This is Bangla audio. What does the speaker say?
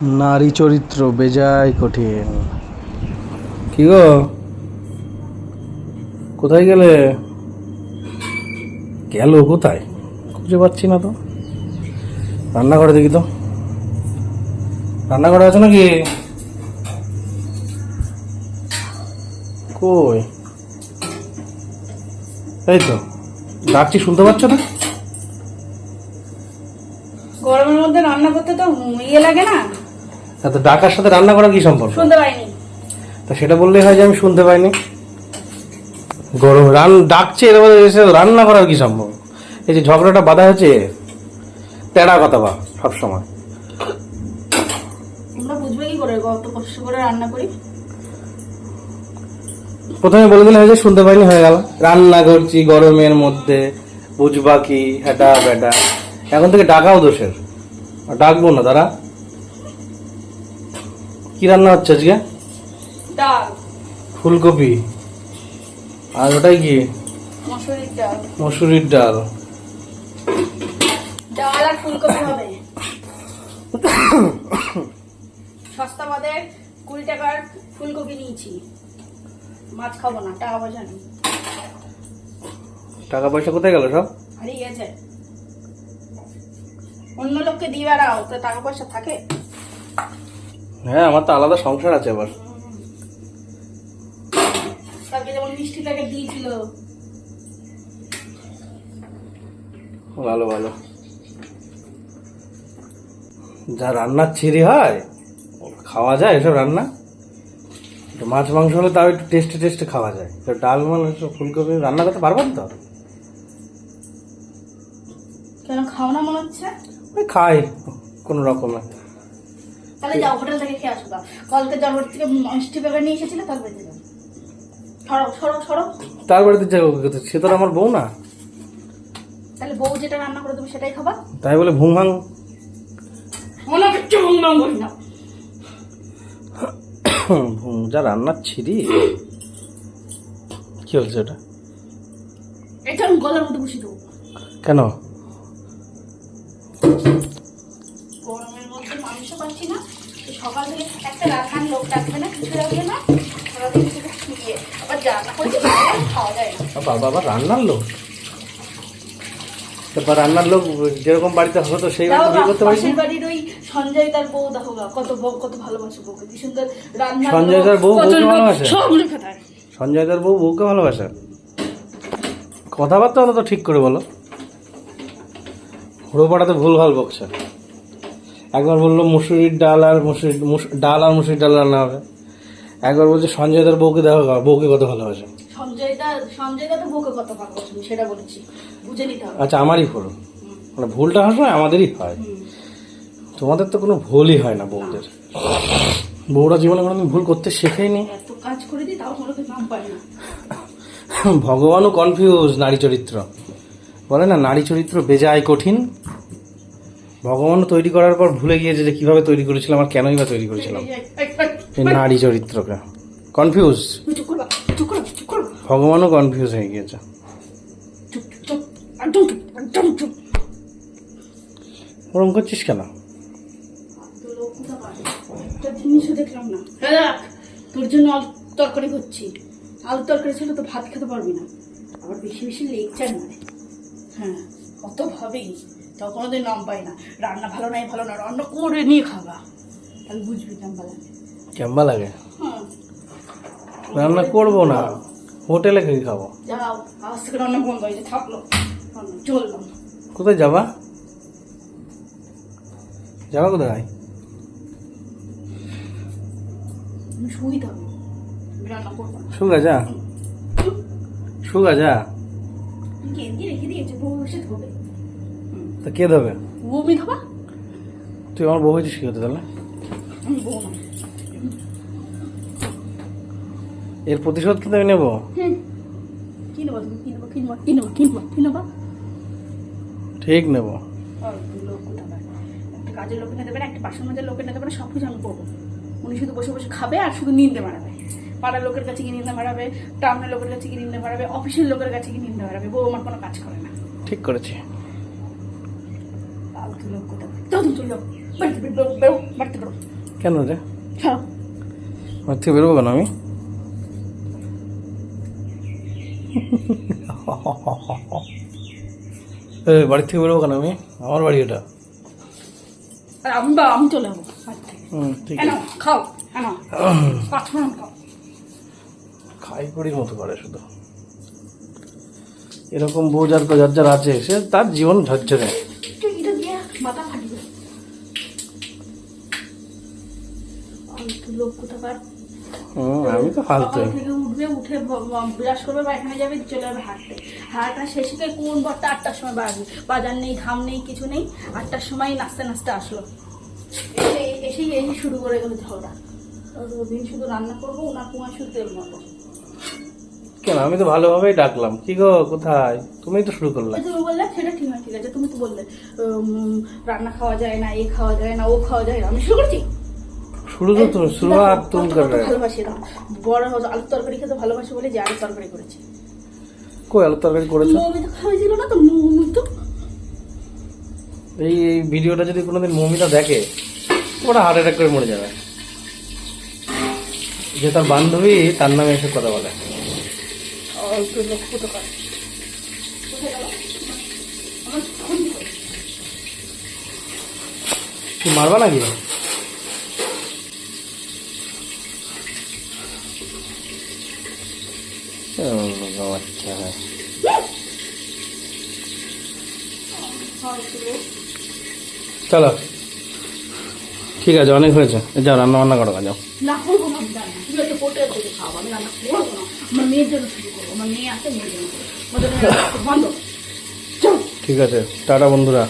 নারী চরিত্র বেজায় কঠিন। কি গো? কোথায় গেলে? গেল কোথায়? খুঁজে পাচ্ছি না তো। রান্নাঘরে দেখি তো। রান্নাঘরে আছে নাকি? কই? এই তো ডাকছি শুনতে পাচ্ছ না? গরমের মধ্যে রান্না করতে তো ইয়ে লাগে না। এত ডাকার সাথে রান্না করার কি সম্পর্ক? শুনতে পাইনি। তা সেটা বললেই হয় যে আমি শুনতে পাইনি। গরম রান ডাকছে এর এসে রান্না করার কি সম্ভব এই যে ঝগড়াটা বাধা হচ্ছে তেড়া কথা বা সবসময়। প্রথমে বলে দিলে হয় যে শুনতে পাইনি হয়ে গেল। রান্না করছি গরমের মধ্যে বুঝবা কি হেটা বেটা এখন থেকে ডাকাও দোষের। ডাকবো না তারা কি রান্না হচ্ছে আজকে? ডাল। ফুলকপি। আর ওটাই কি? মসুরির ডাল। মসুরির ডাল। ডাল আর ফুলকপি হবে। সস্তা বাদে কুড়ি টাকার ফুলকপি নিয়েছি। মাছ খাব না টাকা পয়সা নেই। টাকা পয়সা কোথায় গেল সব? হারিয়ে গেছে অন্য লোককে দিয়ে বেড়াও তো টাকা পয়সা থাকে। হ্যাঁ আমার তো আলাদা সংসার আছে আবার। কালকে যেমন মিষ্টি দিয়েছিল। ভালো ভালো। যা রান্নার ছিঁড়ি হয় খাওয়া যায় এসব রান্না? মাছ মাংস হলে তাও একটু টেস্টে টেস্টে খাওয়া যায়। তো ডাল মানে এসব ফুলকপি রান্না করতে পারবেন তো? কেন খাও না মনে হচ্ছে? ওই খাই কোনো রকমে। তাহলে যাও হোটেল থেকে খেয়ে আসো গা। কালকে যার থেকে মিষ্টি প্যাকেট নিয়ে এসেছিলে তার বাড়িতে যাও। সরো সরো সরো। তার বাড়িতে যাব সে তো আমার বউ না। তাহলে বউ যেটা রান্না করে তুমি সেটাই খাবা? তাই বলে ভুং ভাং। মনে কিচ্ছু ভুললাম করি না। ভুং যা রান্নার ছিঁড়ি কি হচ্ছে ওটা? এটা আমি গলার মধ্যে বসে দেবো। কেন গরমের মধ্যে মাংস পাচ্ছি না তো সকাল থেকে একটা রান্নার লোক ডাকবে না কিছু রাখবে না সারাদিন শুধু শুয়ে আবার রান্না করছে খাওয়া যায় না। বাবা বাবা রান্নার লোক? তারপর রান্নার লোক যেরকম বাড়িতে হতো সেই বিয়ে করতে পারছি বাড়ির ওই সঞ্জয় তার বউ দেখো কত বউ- কত ভালোবাসে বউকে কি সুন্দর রান্না সঞ্জয় তার বউ বউকে ভালোবাসে? সঞ্জয় তার বউ বউকে ভালোবাসে? কথাবার্তা অন্তত ঠিক করে বলো। হুড়ো পাড়াতে ভুল ভালো বকছে। একবার বলল মুসুরির ডাল আর মুসুরি মুস- ডাল আর মুসুরির ডাল রান্না হবে। একবার বলছে সঞ্জয় দার বউকে দেখো বউকে কত ভালোবাসে। আচ্ছা আমারই ভুল। মানে ভুলটা হয় আমাদেরই হয়। তোমাদের তো কোনো ভুলই হয় না বউদের। বউরা জীবনে কোনোদিন ভুল করতে শেখেনি। পাই না। ভগবানও কনফিউজ নারী চরিত্র। বলে না নারী চরিত্র বেজায় কঠিন। ভগবানও তৈরি করার পর ভুলে গিয়েছে যে কীভাবে তৈরি করেছিলাম আর কেনই বা তৈরি করেছিলাম। এই, নারী চরিত্রকে। কনফিউজ ভগবানও কনফিউজ হয়ে গিয়েছে। ওরম করছিস কেন? না তোর জন্য আলু তরকারি করছি। আলু তরকারি ছিল তো ভাত খেতে পারবি না। আবার বেশি বেশি লেকচার মারে। হ্যাঁ। কত ভাবেই? তাও কোনোদিন নাম পাই না। রান্না ভালো নাই ভালো না রান্না করে নিয়ে খাবা। তাহলে বুঝবি লাগে কেমবা লাগে হ্যাঁ। রান্না করব না। হোটেলে খেয়ে খাব। যাও আজ থেকে রান্না বন্ধ হয়েছে থাকল। চললাম। কোথায় যাবা? যাবা কোথায়? সুগা যা। সুগা যা। রেখে দিয়েছে? বসে ধোবে তা কে দেবে? বমি ধোবা? তুই আমার বউ হয়েছিস কি হতে তাহলে? এর প্রতিশোধ কিন্তু আমি নেব? নেব নেব? নেব? নেব? নেব? নেব? ঠিক নেব। কাজের লোক এনে দেবে না একটা বাসন মাজার লোক এনে দেবে না সব কিছু আমি করব। উনি শুধু বসে বসে খাবে আর শুধু নিন্দে মারাবে। পাড়ার লোকের কাছে গিয়ে নিন্দে মারাবে টাউনের লোকের কাছে গিয়ে নিন্দে মারাবে অফিসের লোকের কাছে গিয়ে নিন্দে মারাবে। বউ আমার কোনো কাজ করে না। ঠিক করেছি ফালতু লোক কোথাকার। যাও তুমি চলে যাও বাড়িতে বেরো বেরো বাড়িতে বেরো কেন রে? হ্যাঁ। থেকে বেরোবো কেন আমি? বাড়ি থেকে বেরোবো কেন আমি? আমার বাড়ি এটা। আমি চলে যাব ঠিক আছে। খাও খাই করির মতো করে শুধু। এরকম বউ যার যার যার আছে সে তার জীবন ঝরঝরে মাথা ফাটি লোক কোথাকার আমি তো ফালতু। থেকে উঠবে উঠে ব- ব- ব্রাশ করবে পায়খানা যাবে চলে যাবে হাঁটতে। হাঁটা শেষে থেকে কোন বরটা আটটার সময় বাড়বে বাজার নেই ঘাম নেই কিছু নেই। আটটার সময় নাচতে নাচতে আসলো। এসে এসেই এই শুরু করে গেল ঝগড়া। দিন শুধু রান্না করব ওনার কুমার শুধু তেল মারবো কেন? আমি তো ভালোভাবেই ডাকলাম। কি গো কোথায়? তুমি তো শুরু করলে। তুমি বললে সেটা ঠিক আছে ঠিক আছে তুমি তো বললে রান্না খাওয়া যায় না এ খাওয়া যায় না ও খাওয়া যায় না আমি শুরু করছি। শুরু তো তুমি শুরুয়াত তুমি কত কর কত রহে ভালোবাসি না বড় আলুর তরকারি খেতে ভালোবাসি বলে যে আলুর তরকারি করেছে। কই আলু তরকারি করেছ? মৌমি তো খাওয়াইছিল না তো মৌমি তো। এই এই ভিডিওটা যদি কোনোদিন মমিতা দেখে ওরা হার্ট অ্যাটাক করে মরে যাবে। যে তার বান্ধবী তার নামে এসে কথা বলে। অল্প লোক ফুটো করে মারবা নাকি আচ্ছা। চলো। ঠিক আছে অনেক হয়েছে। যাও রান্না বান্না করো যাও। ঠিক আছে টাটা বন্ধুরা।